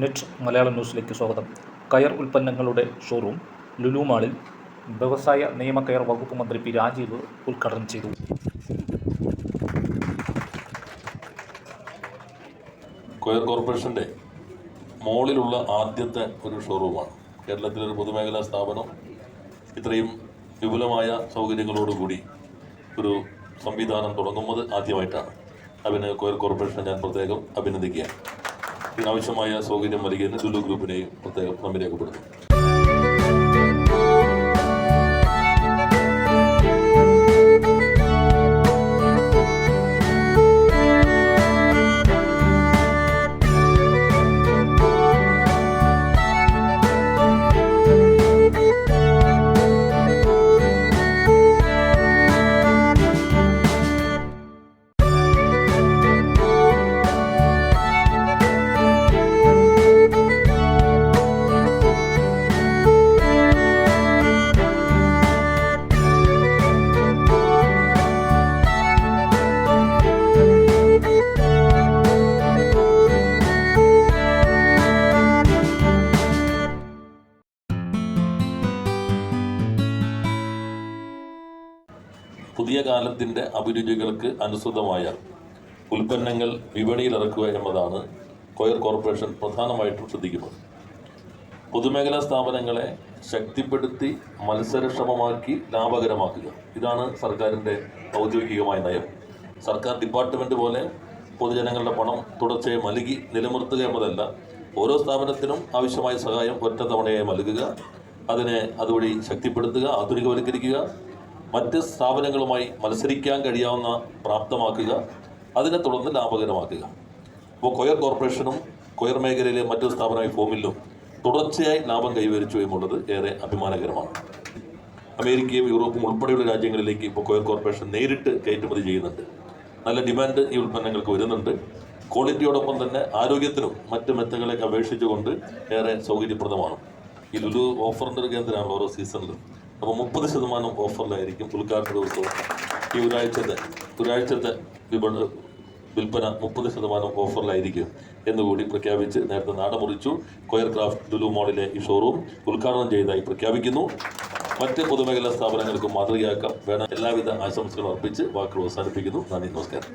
Net Malayalam ന്യൂസിലേക്ക് സ്വാഗതം. കയർ ഉൽപ്പന്നങ്ങളുടെ ഷോറൂം ലുലുമാളിൽ വ്യവസായ നിയമ കയർ വകുപ്പ് മന്ത്രി പി രാജീവ് ഉദ്ഘാടനം ചെയ്തു. കയർ കോർപ്പറേഷന്റെ മോളിലുള്ള ആദ്യത്തെ ഒരു ഷോറൂമാണ്. കേരളത്തിലെ ഒരു പൊതുമേഖലാ സ്ഥാപനം. ഇത്രയും വിപുലമായ സൗകര്യങ്ങളോടുകൂടി ഒരു സംവിധാനം തുടങ്ങുന്നത് ആദ്യമായിട്ടാണ്. അതിന് കോയർ കോർപ്പറേഷനെ ഞാൻ പ്രത്യേകം അഭിനന്ദിക്കുകയാണ്. ഇതിനാവശ്യമായ സൗകര്യം നൽകിയതിന് ലുലു ഗ്രൂപ്പിനെയും പ്രത്യേകം നന്ദി രേഖപ്പെടുത്തുന്നു. പുതിയ കാലത്തിന്റെ അഭിരുചികൾക്ക് അനുസൃതമായ ഉൽപ്പന്നങ്ങൾ വിപണിയിൽ ഇറക്കുക എന്നതാണ് കൊയർ കോർപ്പറേഷൻ പ്രധാനമായിട്ടും ശ്രദ്ധിക്കുന്നത്. പൊതുമേഖലാ സ്ഥാപനങ്ങളെ ശക്തിപ്പെടുത്തി മത്സരക്ഷമമാക്കി ലാഭകരമാക്കുക. ഇതാണ് സർക്കാരിന്റെ ഔദ്യോഗികമായ നയം. സർക്കാർ ഡിപ്പാർട്ട്മെന്റ് പോലെ പൊതുജനങ്ങളുടെ പണം തുടർച്ചയായി നൽകി നിലനിർത്തുക എന്നതല്ല ഓരോ സ്ഥാപനത്തിനും ആവശ്യമായ സഹായം ഒറ്റ തവണയായി നൽകുക അതിനെ അതുവഴി ശക്തിപ്പെടുത്തുക ആധുനികവൽക്കരിക്കുക മറ്റ് സ്ഥാപനങ്ങളുമായി മത്സരിക്കാൻ കഴിയാവുന്ന പ്രാപ്തമാക്കുക അതിനെ തുടർന്ന് ലാഭകരമാക്കുക. അപ്പോൾ കൊയർ കോർപ്പറേഷനും കൊയർ മേഖലയിലെ മറ്റു സ്ഥാപനമായ ഫോമിലും തുടർച്ചയായി ലാഭം കൈവരിച്ചു എന്നുള്ളത് ഏറെ അഭിമാനകരമാണ്. അമേരിക്കയും യൂറോപ്പും ഉൾപ്പെടെയുള്ള രാജ്യങ്ങളിലേക്ക് ഇപ്പോൾ കൊയർ കോർപ്പറേഷൻ നേരിട്ട് കയറ്റുമതി ചെയ്യുന്നുണ്ട്. നല്ല ഡിമാൻഡ് ഈ ഉൽപ്പന്നങ്ങൾക്ക് വരുന്നുണ്ട്. ക്വാളിറ്റിയോടൊപ്പം തന്നെ ആരോഗ്യത്തിനും മറ്റ് മെത്തകളെയൊക്കെ അപേക്ഷിച്ചുകൊണ്ട് ഏറെ സൗകര്യപ്രദമാണ്. ഈ ലുലു ഓഫറിന്റെ ഒരു കേന്ദ്രമാണ് ഓരോ സീസണിലും. അപ്പോൾ മുപ്പത് ശതമാനം ഓഫറിലായിരിക്കും ഉദ്ഘാടന ദിവസവും ഈ ഒരാഴ്ചത്തെ ഒരാഴ്ചത്തെ വിപണ വിൽപ്പന മുപ്പത് ശതമാനം ഓഫറിലായിരിക്കും എന്നുകൂടി പ്രഖ്യാപിച്ച് നേരത്തെ നാടമുറിച്ചു കൊയർ ക്രാഫ്റ്റ് ലുലു മോളിലെ ഈ ഷോറൂം ഉദ്ഘാടനം ചെയ്തതായി പ്രഖ്യാപിക്കുന്നു. മറ്റ് പൊതുമേഖലാ സ്ഥാപനങ്ങൾക്കും മാതൃകയാക്കാം. വേണം എല്ലാവിധ ആശംസകളും അർപ്പിച്ച് വാക്കുകൾ അവസാനിപ്പിക്കുന്നു. നന്ദി നമസ്കാരം.